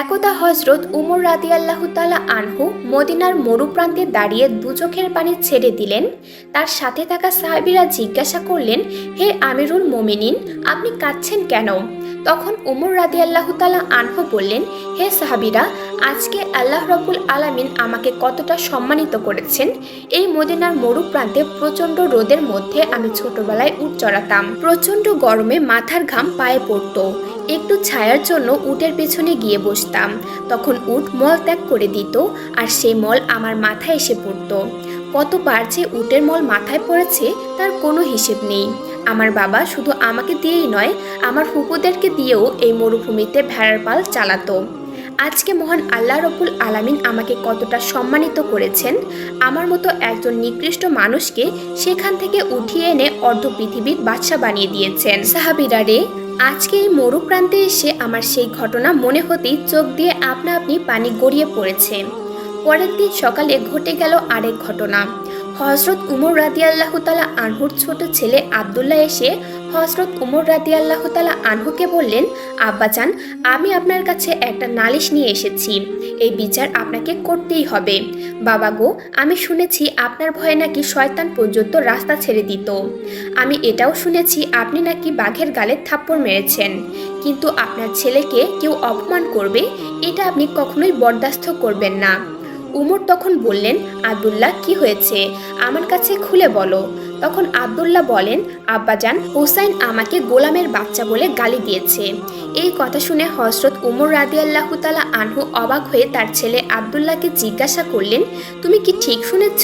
একদা হজরত উমর রাদি আল্লাহ তালা আনহু মদিনার মরুপ্রান্তে দাঁড়িয়ে দু চোখের পানি ছেড়ে দিলেন। তার সাথে থাকা সাহাবিরা জিজ্ঞাসা করলেন, হে আমিরুল মোমিনিন, আপনি কাঁদছেন কেন? তখন উমর রাদি আল্লাহ তালা আনহু বললেন, হে সাহাবিরা, আজকে আল্লাহ রবুল আলামিন আমাকে কতটা সম্মানিত করেছেন। এই মদিনার মরুপ্রান্তে প্রচণ্ড রোদের মধ্যে আমি ছোটবেলায় উঠ চড়াতাম। প্রচণ্ড গরমে মাথার ঘাম পায়ে পড়তো। একটু ছায়ার জন্য উটের পেছনে গিয়ে বসতাম। তখন উট মল ত্যাগ করে দিত আর সেই মল আমার মাথায় এসে পড়তো। কতবার যে উটের মল মাথায় পড়েছে তার কোনো হিসেব নেই। আমার বাবা শুধু আমাকে দিয়েই নয়, আমার হুকুদেরকে দিয়েও এই মরুভূমিতে ভেড়ার পাল চালাতো। আজকে মহান আল্লাহ রবুল আলামিন আমাকে কতটা সম্মানিত করেছেন। আমার মতো একজন নিকৃষ্ট মানুষকে সেখান থেকে উঠিয়ে এনে অর্ধ পৃথিবীর বাদশা বানিয়ে দিয়েছেন। সাহাবিরা রে আজকে এই মরুপ্রান্তে এসে আমার সেই ঘটনা মনে হতেই চোখ দিয়ে আপনা আপনি পানি গড়িয়ে পড়েছে। পরের দিন সকালে ঘটে গেল আরেক ঘটনা। হজরত উমর রাদি আল্লাহ তালা আনহুর ছোট ছেলে আবদুল্লাহ এসে হজরত উমর রাদি আল্লাহ তালা আনহুকে বললেন, আব্বাজান, আমি আপনার কাছে একটা নালিশ নিয়ে এসেছি। এই বিচার আপনাকে করতেই হবে। বাবা গো, আমি শুনেছি আপনার ভয়ে নাকি শয়তান পর্যন্ত রাস্তা ছেড়ে দিত। আমি এটাও শুনেছি আপনি নাকি বাঘের গালে থাপ্পড় মেরেছেন। কিন্তু আপনার ছেলেকে কেউ অপমান করবে, এটা আপনি কখনোই বরদাস্ত করবেন না। উমর তখন বললেন, আবদুল্লাহ, কি হয়েছে? আমার কাছে খুলে বলো। তখন আবদুল্লাহ বলেন, আব্বাজান, হুসাইন আমাকে গোলামের বাচ্চা বলে গালি দিয়েছে। এই কথা শুনে হজরত উমর রাদি আল্লাহ তালা আনহু অবাক হয়ে তার ছেলে আবদুল্লাহকে জিজ্ঞাসা করলেন, তুমি কি ঠিক শুনেছ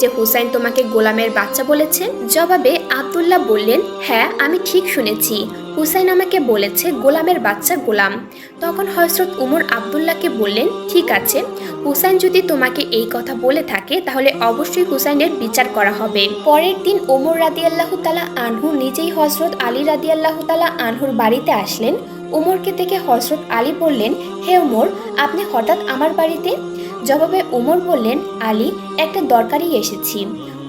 যে হুসাইন তোমাকে গোলামের বাচ্চা বলেছে? জবাবে আবদুল্লাহ বললেন হ্যাঁ আমি ঠিক শুনেছি। হুসাইন আমাকে বলেছে গোলামের বাচ্চা গোলাম। তখন হজরত উমর আবদুল্লাহকে বললেন, ঠিক আছে। হুসাইন যদি তোমাকে এই কথা বলে থাকে, তাহলে অবশ্যই হুসাইনের বিচার করা হবে। পরের দিন ওমর রাদি আল্লাহ তালা আনহু নিজেই হজরত আলী রাদি আল্লাহ তালা আনহুর বাড়িতে আসলেন। উমরকে দেখে হজরত আলী বললেন, হে উমর আপনি হঠাৎ আমার বাড়িতে? জবাবে উমর বললেন, আলী, একটা দরকারি এসেছি।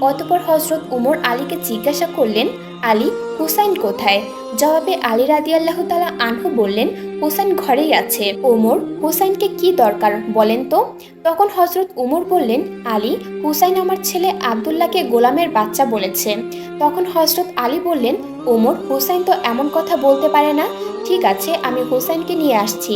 অতপর হজরত উমর আলীকে জিজ্ঞাসা করলেন, আলী, হুসাইন কোথায়? জবাবে আলী রাদি আল্লাহ তালা আনহু বললেন হুসাইন ঘরেই আছে। ওমর হুসাইনকে কি দরকার বলেন তো? তখন হজরত উমর বললেন, আলী, হুসাইন আমার ছেলে আবদুল্লাহকে গোলামের বাচ্চা বলেছে। তখন হজরত আলী বললেন ওমর হুসাইন তো এমন কথা বলতে পারে না। ঠিক আছে, আমি হুসাইনকে নিয়ে আসছি।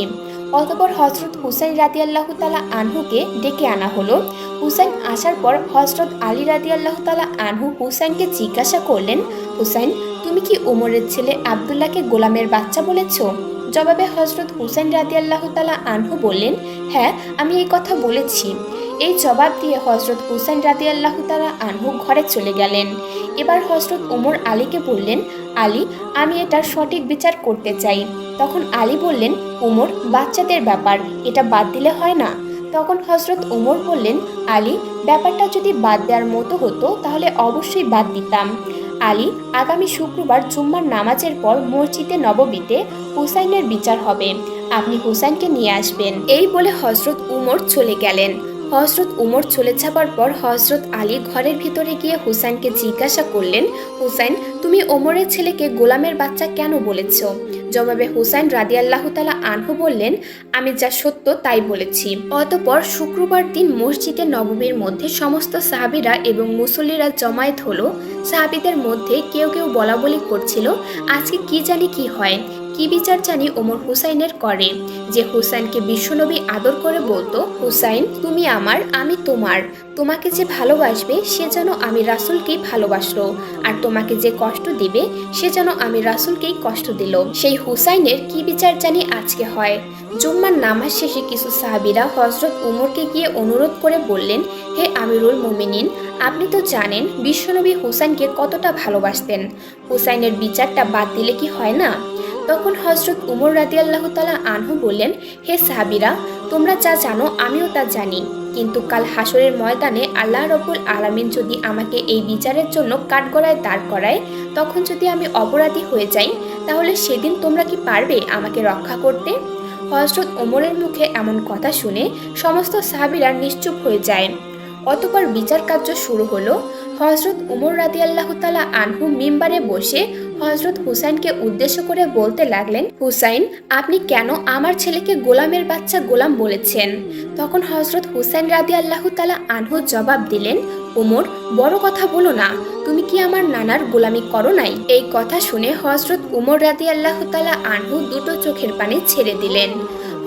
অতপর হজরত হুসাইন রাদি আল্লাহ তালা আনহুকে ডেকে আনা হলো। হুসাইন আসার পর হজরত আলী রাদি আল্লাহ তালা আনহু হুসাইনকে জিজ্ঞাসা করলেন, হুসাইন, তুমি কি ওমরের ছেলে আবদুল্লাহকে গোলামের বাচ্চা বলেছ? জবাবে হজরত হুসাইন রাদি আল্লাহ তালা আনহু বললেন হ্যাঁ আমি এই কথা বলেছি। এই জবাব দিয়ে হজরত হুসাইন রাদি আল্লাহ তালা আনহু ঘরে চলে গেলেন। এবার হজরত ওমর আলীকে বললেন, আলী, আমি এটার সঠিক বিচার করতে চাই। তখন আলী বললেন উমর বাচ্চাদের ব্যাপার, এটা বাদ দিলে হয় না। তখন হজরত উমর বললেন, আলী, ব্যাপারটা যদি বাদ দেওয়ার মতো হতো, তাহলে অবশ্যই বাদ দিতাম। আলী আগামী শুক্রবার জুম্মার নামাজের পর মসজিদে নববীতে হুসাইনের বিচার হবে। আপনি হুসাইনকে নিয়ে আসবেন। এই বলে হজরত উমর চলে গেলেন। হজরত উমর চলে যাবার পর হজরত আলী ঘরের ভিতরে গিয়ে হুসাইনকে জিজ্ঞাসা করলেন, হুসাইন, তুমি ওমরের ছেলেকে গোলামের বাচ্চা কেন বলেছ? জবাবে হুসাইন রাদি আল্লাহ তালা আনহু বললেন, আমি যা সত্য তাই বলেছি। অতপর শুক্রবার দিন মসজিদে নবমীর মধ্যে সমস্ত সাহাবিরা এবং মুসল্লিরা জমায়েত হলো। সাহাবিদের মধ্যে কেউ কেউ বলা বলি করছিল, আজকে কি জানি কি হয়? কি বিচার জানি ওমর হুসাইনের করে। যে হুসাইনকে বিশ্বনবী আদর করে বলতো, হুসাইন, তুমি আমার, আমি তোমার। তোমাকে যে ভালোবাসবে, সে যেন আমি রাসুলকেই ভালোবাসলো। আর তোমাকে যে কষ্ট দিবে, সে যেন আমি রাসুলকেই কষ্ট দিল। সেই হুসাইনের কি বিচার জানি আজকে হয়। জুম্মার নামাজ শেষে কিছু সাহাবিরা হজরত উমরকে গিয়ে অনুরোধ করে বললেন, হে আমিরুল মোমিনিন, আপনি তো জানেন বিশ্বনবী হুসাইনকে কতটা ভালোবাসতেন। হুসাইনের বিচারটা বাদ দিলে কি হয় না? তখন হজরত উমর রাদি আল্লাহ তালা আনহু বললেন, হে সাহাবিরা, তোমরা যা জানো আমিও তা জানি। কিন্তু কাল হাসরের ময়দানে আল্লাহ রবুল আলামিন যদি আমাকে এই বিচারের জন্য কাঠগড়ায় দাঁড় করায়, তখন যদি আমি অপরাধী হয়ে যাই, তাহলে সেদিন তোমরা কি পারবে আমাকে রক্ষা করতে? হজরত ওমরের মুখে এমন কথা শুনে সমস্ত সাহাবিরা নিশ্চুপ হয়ে যায়। অতপর বিচার কার্য শুরু হলো। হজরত উমর রাদি আল্লাহ তালা আনহু মিম্বারে বসে হজরত হুসাইনকে উদ্দেশ্য করে বলতে লাগলেন, হুসাইন, আপনি কেন আমার ছেলেকে গোলামের বাচ্চা গোলাম বলেছেন? তখন হজরত হুসাইন রাদি আল্লাহ তালা আনহু জবাব দিলেন, ওমর, বড় কথা বলো না, তুমি কি আমার নানার গোলামি করো নাই? এই কথা শুনে হজরত উমর রাদি আল্লাহ তালা আনহু দুটো চোখের পানি ছেড়ে দিলেন।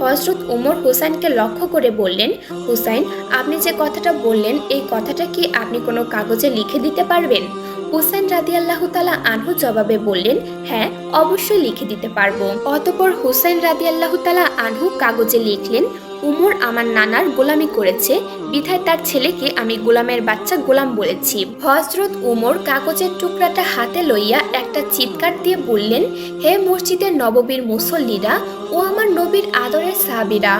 হজরত উমর হুসাইনকে লক্ষ্য করে বললেন, হুসাইন, আপনি যে কথাটা বললেন, এই কথাটা কি আপনি কোনো কাগজে লিখে দিতে পারবেন? হুসাইন রাদি আল্লাহ তালা আনহু জবাবে বললেন হ্যাঁ অবশ্যই লিখে দিতে পারব। অতপর হুসাইন রাদি আল্লাহ তালা আনহু কাগজে লিখলেন, উমর আমার নানার গোলামি করেছে, বিধায় তার ছেলেকে আমি গোলামের বাচ্চা গোলাম বলেছি। হজরত উমর কাগজের টুকরাটা হাতে লইয়া একটা চিৎকার দিয়ে বললেন, হে মসজিদের নববীর মুসল্লিরা ও আমার নবীর আদরের সাহাবিরা,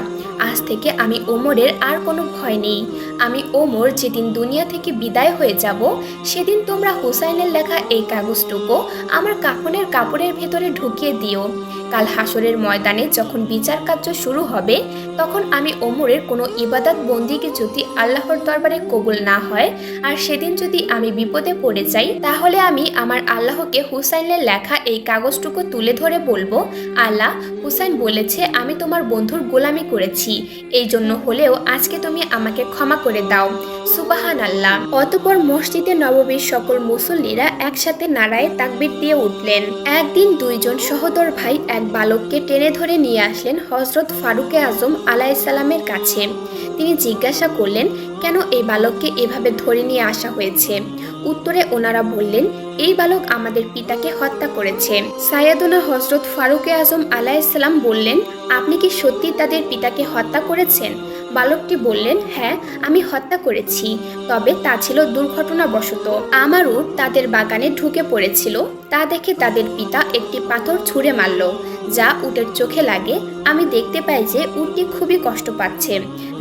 আজ থেকে আমি ওমরের আর কোনো ভয় নেই। আমি ওমর যেদিন দুনিয়া থেকে বিদায় হয়ে যাব, সেদিন তোমরা হুসাইনের লেখা এই কাগজটুকু আমার কাফনের কাপড়ের ভেতরে ঢুকিয়ে দিও। কাল হাসরের ময়দানে যখন বিচার কার্য শুরু হবে, তখন আমি ওমরের কোনো ইবাদত বন্দিকে যদি আল্লাহর দরবারে কবুল না হয়, আর সেদিন যদি আমি বিপদে পড়ে যাই, তাহলে আমি আমার আল্লাহকে হুসাইনের লেখা এই কাগজটুকু তুলে ধরে বলব, আল্লাহ, হুসাইন বলেছে, আমি তোমার বন্ধুর গোলামি করেছি। এই জন্য হলেও আজকে তুমি আমাকে ক্ষমা করে দাও। সুবাহান আল্লাহ অতপর মসজিদে নববীর সকল মুসল্লিরা একসাথে নাড়ায় তাকবির দিয়ে উঠলেন। একদিন দুইজন সহদর ভাই এক বালককে টেনে ধরে নিয়ে আসলেন হজরত ফারুকে আজম আলাইসাল্লামের কাছে। তিনি জিজ্ঞাসা করলেন, কেন এই বালককে এভাবে ধরে নিয়ে আসা হয়েছে? উত্তরে ওনারা বললেন, এই বালক আমাদের পিতাকে হত্যা করেছে। সাইয়াদুনা হজরত ফারুকে আজম আলাইসাল্লাম বললেন, আপনি কি সত্যি তাদের পিতাকে হত্যা করেছেন? বালকটি বললেন হ্যাঁ আমি হত্যা করেছি, তবে তা ছিল দুর্ঘটনাবশত। আমার উট তাদের বাগানে ঢুকে পড়েছিল। তা দেখে তাদের পিতা একটি পাথর ছুঁড়ে মারল, যা উটের চোখে লাগে। আমি দেখতে পাই যে উটটি খুবই কষ্ট পাচ্ছে,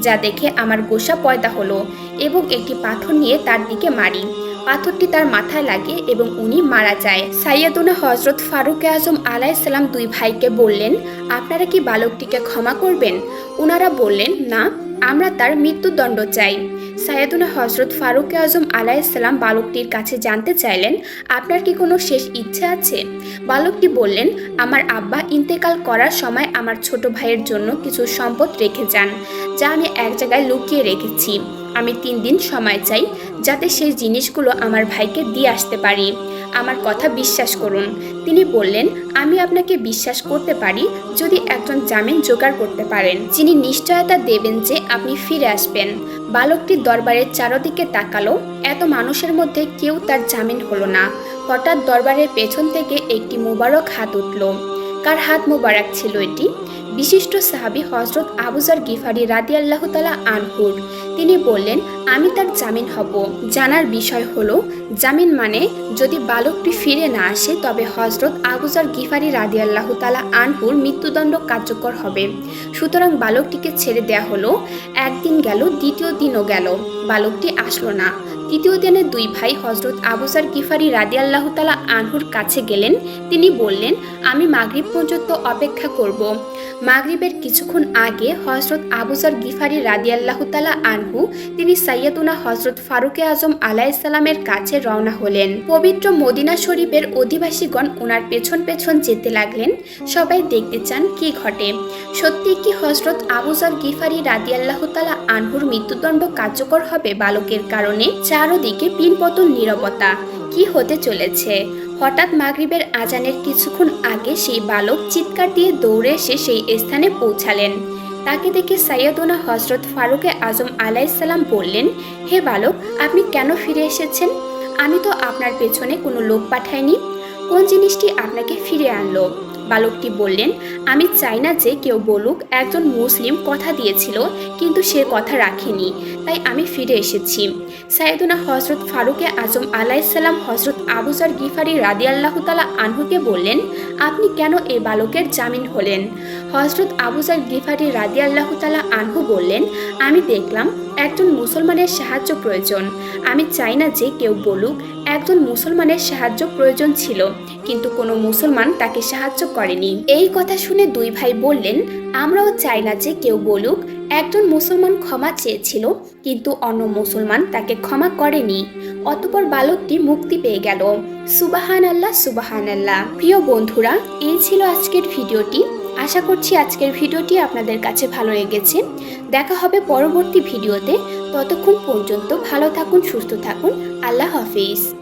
যা দেখে আমার গোসা পয়দা হলো এবং একটি পাথর নিয়ে তার দিকে মারি। পাথরটি তার মাথায় লাগে এবং উনি মারা যায়। সাইয়াদুনা হজরত ফারুক আজম আলাইসাল্লাম দুই ভাইকে বললেন, আপনারা কি বালকটিকে ক্ষমা করবেন? ওনারা বললেন, না, আমরা তার মৃত্যুদণ্ড চাই। সাইয়াদুনা হজরত ফারুক আজম আলাইসাল্লাম বালকটির কাছে জানতে চাইলেন, আপনার কি কোনো শেষ ইচ্ছে আছে? বালকটি বললেন, আমার আব্বা ইন্তেকাল করার সময় আমার ছোট ভাইয়ের জন্য কিছু সম্পদ রেখে যান, যা আমি এক জায়গায় লুকিয়ে রেখেছি। আমি তিন দিন সময় চাই যাতে সেই জিনিসগুলো আমার ভাইকে দিয়ে আসতে পারি। আমার কথা বিশ্বাস করুন। তিনি বললেন, আমি আপনাকে বিশ্বাস করতে পারি যদি একজন জামিন জোগাড় করতে পারেন। যিনি নিশ্চয়তা দেবেন যে আপনি ফিরে আসবেন। বালকটি দরবারের চারদিকে তাকালো। এত মানুষের মধ্যে কেউ তার জামিন হলো না। হঠাৎ দরবারের পেছন থেকে একটি মোবারক হাত উঠল। কার হাত মোবারক ছিল এটি? বিশিষ্ট সাহাবী হজরত আবুজার গিফারি রাদি আল্লাহ তালা আনহুর। তিনি বললেন, আমি তার জামিন হব। জানার বিষয় হলো, জামিন মানে যদি বালকটি ফিরে না আসে, তবে হজরত আবুজার গিফারি রাদি আল্লাহ তালা আনহুর মৃত্যুদণ্ড কার্যকর হবে। সুতরাং বালকটিকে ছেড়ে দেয়া হলো, একদিন গেল, দ্বিতীয় দিনও গেল, বালকটি আসলো না। তৃতীয় দিনে দুই ভাই হজরত আবুসার গিফারি রাদি আল্লাহ তালা আনহুর কাছে গেলেন। তিনি বললেন, আমি মাগরিব পর্যন্ত অপেক্ষা করব। মাগরিবের কিছুক্ষণ আগে হজরত আবুজার গিফারি রাদি তালা আনহু, তিনি সাইয়াদুনা হজরত ফারুকে আজম আলাইসাল্লামের কাছে রওনা হলেন। পবিত্র মদিনা শরীফের অধিবাসীগণ ওনার পেছন পেছন যেতে লাগলেন। সবাই দেখতে চান কি ঘটে। সত্যি কি হজরত আবুজার গিফারি রাদি আল্লাহ তালা আনহুর মৃত্যুদণ্ড কার্যকর হবে বালকের কারণে? চারদিকে পিনপতন নীরবতা। কি হতে চলেছে? হঠাৎ মাগরিবের আজানের কিছুক্ষণ আগে সেই বালক চিৎকার দিয়ে দৌড়ে এসে সেই স্থানে পৌঁছালেন। তাকে দেখে সাইয়দনা হজরত ফারুকে আজম আলাইসাল্লাম বললেন, হে বালক, আপনি কেন ফিরে এসেছেন? আমি তো আপনার পেছনে কোনো লোক পাঠাইনি। কোন জিনিসটি আপনাকে ফিরে আনলো? বালকটি বললেন, আমি চাই না যে কেউ বলুক, একজন মুসলিম কথা দিয়েছিল, কিন্তু সে কথা রাখেনি। তাই আমি ফিরে এসেছি। সাইদুনা হজরত ফারুকে আজম আলাইসাল্লাম হজরত আবুজার গিফারি রাদি আল্লাহ তালা আনহুকে বললেন, আপনি কেন এই বালকের জামিন হলেন? হজরত আবুজার গিফারি রাদি আল্লাহ তালা আনহু বললেন, আমি দেখলাম একজন মুসলমানের সাহায্য প্রয়োজন। আমি চাই না যে কেউ বলুক, একজন মুসলমানের সাহায্য প্রয়োজন ছিল, কিন্তু কোনো মুসলমান তাকে সাহায্য করেনি। এই কথা শুনে দুই ভাই বললেন, আমরাও চাই না যে কেউ বলুক, একজন মুসলমান ক্ষমা চেয়েছিল, কিন্তু অন্য মুসলমান তাকে ক্ষমা করেনি। অতপর বালকটি মুক্তি পেয়ে গেল। সুবাহান আল্লাহ সুবাহান আল্লাহ প্রিয় বন্ধুরা, এই ছিল আজকের ভিডিওটি। আশা করছি আজকের ভিডিওটি আপনাদের কাছে ভালো লেগেছে। দেখা হবে পরবর্তী ভিডিওতে। ততক্ষণ পর্যন্ত ভালো থাকুন, সুস্থ থাকুন। আল্লাহ হাফিজ।